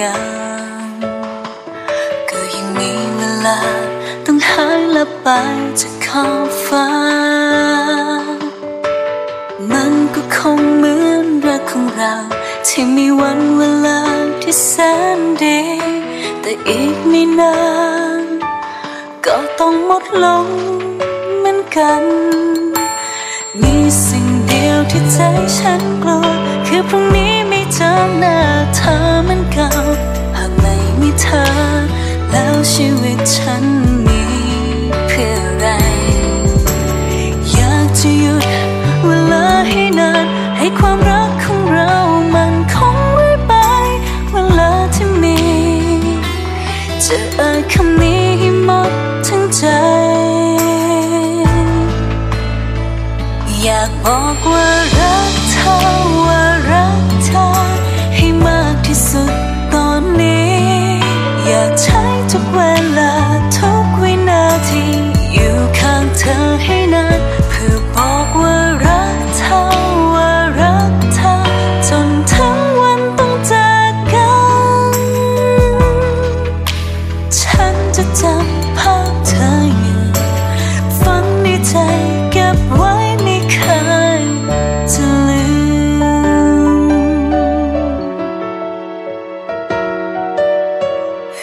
งามก็ยังมีเวลาต้องหายลับไปจากขอบฟ้า มันก็คงเหมือนรักของเรา ที่มีวันเวลาที่แสนดีแต่อีกไม่นานก็ต้องหมดลงเหมือนกัน มีสิ่ง ที่ใจฉันกลัวคือพรุ่งนี้ไม่เจอหน้าเธอเหมือนเก่าหากไม่มีเธอ แล้วชีวิตฉันมีเพื่ออะไร อยากจะหยุดเวลาให้นานให้ความรักของเรามันคงไว้ไป เวลาที่มี จะเอ่ยคำนี้ อยากบอกว่ารักเธอว่า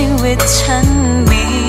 ชีวิตฉันมี